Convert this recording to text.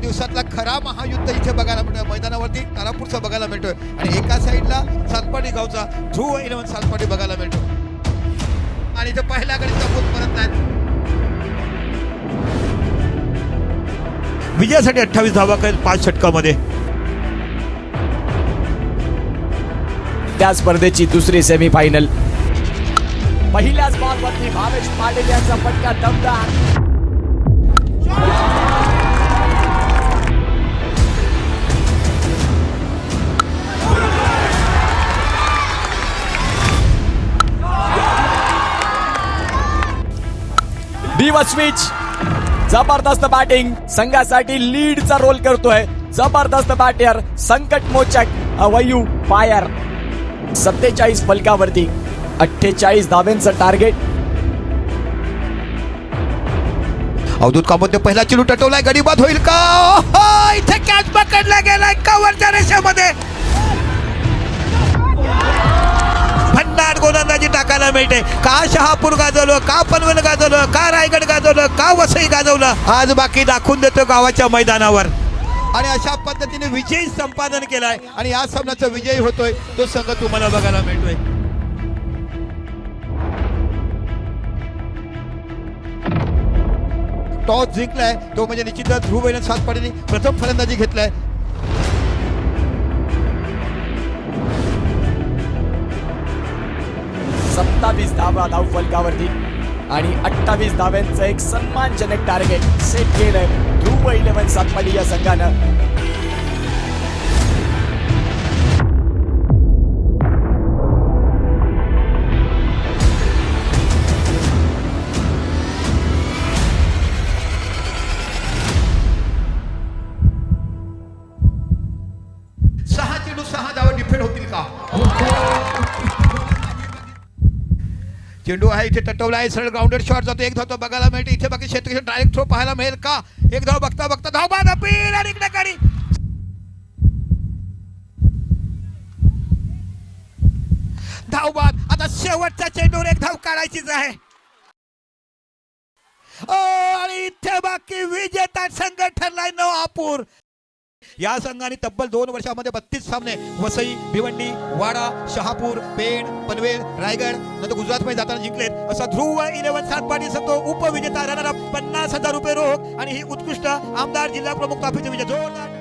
दिवसातला खरा महायुद्ध इथे बघायला मिळतोय. मैदानावरती तारापूरचा बघायला मिळतोय. आणि एका साईडला सातपाडी गावचा ध्रुव इलेव्हन सातपाडी बघायला मिळतो आणि इथे पहिल्या गडीचा बोध परत नाही. विजयासाठी अठ्ठावीस धावा करेल पाच षटकामध्ये. त्या स्पर्धेची दुसरी सेमी फायनल पहिल्याच बॉलवरती भावेश पाटील यांचा फटका दमदार. स्विच जबरदस्त बॅटिंग संघासाठी लीडचा रोल करतोय. जबरदस्त बॅटर संकट मोचक अवयू फायर सत्तेचाळीस फलकावरती. अठ्ठेचाळीस धावेंचं टार्गेट अवधूत कामोदे पहिला चिलू टटवलाय. गडीबाद होईल का? हो, इथे कॅच पकडला गेलाय. कवरच्या रेषेमध्ये. गोलंदाजी मिळते. का शहापूर गाजवलं का पनवेल गाजवलं का रायगड गाजवलं का वसई गाजवलं? आज बाकी दाखवून देतो गावाच्या मैदानावर. आणि अशा पद्धतीने विजय संपादन केलाय. आणि या सामन्याचा विजयी होतोय तो संघ तुम्हाला बघायला मिळतोय. टॉस जिंकलाय तो म्हणजे निश्चितच ध्रुव सात पाडीने प्रथम फलंदाजी घेतलाय. सत्तावीस धावा धाव फलकावरती. आणि अठ्ठावीस धाव्यांचं एक सन्मानजनक टार्गेट सेट केलंय ध्रुव इलेव्हन सातपाडी या संघानं. सहा चेंडू सहा धावा डिफेंड होतील का? चेंडू आहे इथे तटवला आहे सरळ ग्राउंडेड शॉट जातो एक धाव तो बघायला मिळते इथे बाकी क्षेत्र डायरेक्ट थ्रो पाहायला मिळेल का? एक धाव बघता बघता धाव बाद अपील आणि इकडे गाडी धाव बाद आता शेवटच्या चेंडूवर एक धाव काढायचीच आहे. ओ, आणि इथे बाकी विजेता संघ ठरलाय नवापूर. या संघाने तब्बल दोन वर्षामध्ये बत्तीस सामने वसई भिवंडी वाडा शहापूर पेण पनवेल रायगड नंतर गुजरातमध्ये जाताना जिंकलेत. असा ध्रुव इलेव्हन सातपाटी संघ उपविजेता राहणारा पन्नास हजार रुपये रोख आणि ही उत्कृष्ट आमदार जिल्हा प्रमुख ताफीचे विजय जोरदार